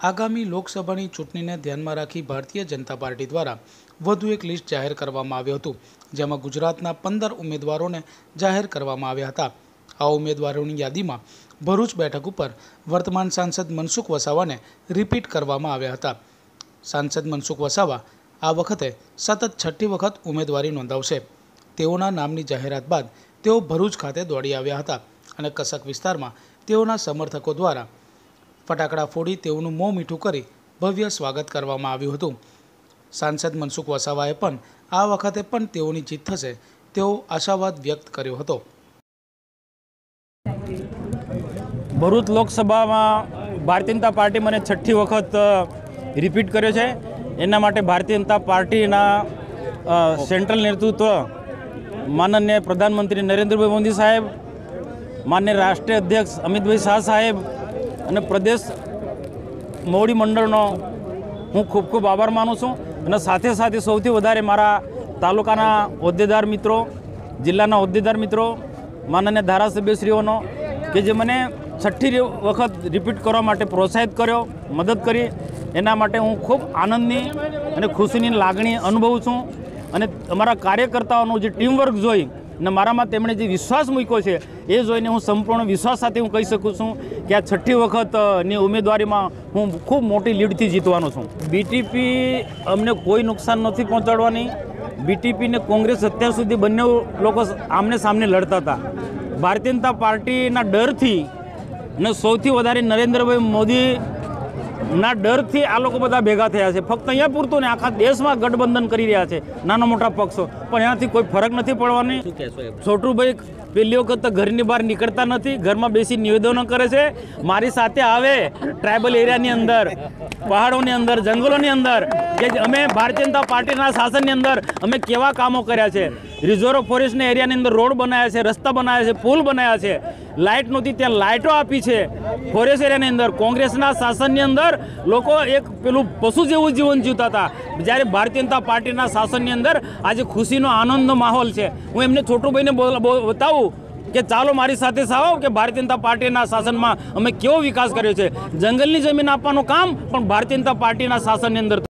આગામી લોકસભાની ચૂંટણીને ધ્યાનમાં રાખી ભારતીય જનતા પાર્ટી દ્વારા વધુ એક લિસ્ટ જાહેર કરવામાં આવ્યું હતું, જેમાં ગુજરાતના પંદર ઉમેદવારોને જાહેર કરવામાં આવ્યા હતા. આ ઉમેદવારોની યાદીમાં ભરૂચ બેઠક ઉપર વર્તમાન સાંસદ મનસુખ વસાવાને રિપીટ કરવામાં આવ્યા હતા. સાંસદ મનસુખ વસાવા આ વખતે સતત છઠ્ઠી વખત ઉમેદવારી નોંધાવશે. તેઓના નામની જાહેરાત બાદ તેઓ ભરૂચ ખાતે દોડી આવ્યા હતા અને કસક વિસ્તારમાં તેઓના સમર્થકો દ્વારા ફટાકડા ફોડી તેઓનું મોં મીઠું કરી ભવ્ય સ્વાગત કરવામાં આવ્યું હતું. સાંસદ મનસુખ વસાવાએ પણ આ વખતે પણ તેઓની જીત થશે તેવો આશાવાદ વ્યક્ત કર્યો હતો. ભરૂચ લોકસભામાં ભારતીય જનતા પાર્ટી મને છઠ્ઠી વખત રિપીટ કર્યો છે. એના માટે ભારતીય જનતા પાર્ટીના સેન્ટ્રલ નેતૃત્વ માનનીય પ્રધાનમંત્રી નરેન્દ્રભાઈ મોદી સાહેબ માન્ય રાષ્ટ્રીય અધ્યક્ષ અમિતભાઈ શાહ સાહેબ અને પ્રદેશ મોવડી મંડળનો હું ખૂબ ખૂબ આભાર માનું છું. અને સાથે સાથે સૌથી વધારે મારા તાલુકાના હોદ્દેદાર મિત્રો, જિલ્લાના હોદ્દેદાર મિત્રો, માનનીય ધારાસભ્યશ્રીઓનો કે જે મને છઠ્ઠી વખત રિપીટ કરવા માટે પ્રોત્સાહિત કર્યો, મદદ કરી. એના માટે હું ખૂબ આનંદની અને ખુશીની લાગણી અનુભવું છું. અને અમારા કાર્યકર્તાઓનું જે ટીમવર્ક જોઈ અને મારામાં તેમણે જે વિશ્વાસ મૂક્યો છે, એ જોઈને હું સંપૂર્ણ વિશ્વાસ સાથે હું કહી શકું છું કે આ છઠ્ઠી વખતની ઉમેદવારીમાં હું ખૂબ મોટી લીડથી જીતવાનો છું. બીટીપી અમને કોઈ નુકસાન નથી પહોંચાડવાની. બીટીપી ને કોંગ્રેસ અત્યાર સુધી બંને લોકો આમને સામને લડતા હતા. ભારતીય જનતા પાર્ટીના ડરથી અને સૌથી વધારે નરેન્દ્રભાઈ મોદી ના ડરથી આ લોકો બધા ભેગા થયા છે. ફક્ત અહીંયા પૂરતું ને આખા દેશમાં ગઠબંધન કરી રહ્યા છે. નાના મોટા પક્ષો. પણ એનાથી કોઈ ફરક નથી પડવાની. છોટુભાઈ પેલી વખત ઘરની બહાર નીકળતા નથી ઘરમાં બેસી નિવેદનો કરે છે. મારી સાથે આવે ટ્રાઇબલ એરિયાની અંદર પહાડોની અંદર જંગલોની અંદર કે જે અમે ભારતીય જનતા પાર્ટીના શાસનની અંદર અમે કેવા કામો કર્યા છે. રિઝર્વ ફોરેસ્ટના એરિયાની અંદર રોડ બનાવ્યા છે, રસ્તા બનાવ્યા છે, પુલ બનાવ્યા છે. લાઇટ નહોતી, ત્યાં લાઇટો આપી છે. ફોરેસ્ટ એરિયાની અંદર, કોંગ્રેસના શાસનની અંદર લોકો એક પેલું પશુ જેવું જીવન જીવતા હતા. જ્યારે ભારતીય જનતા પાર્ટીના શાસનની અંદર આજે ખુશીનો આનંદનો માહોલ છે. હું એમને છોટુભાઈને બતાવું કે ચાલો મારી સાથે સાવો કે ભારતીય જનતા પાર્ટીના શાસનમાં અમે કેવો વિકાસ કર્યો છે. જંગલની જમીન આપવાનું કામ, પણ ભારતીય જનતા પાર્ટીના શાસનની અંદર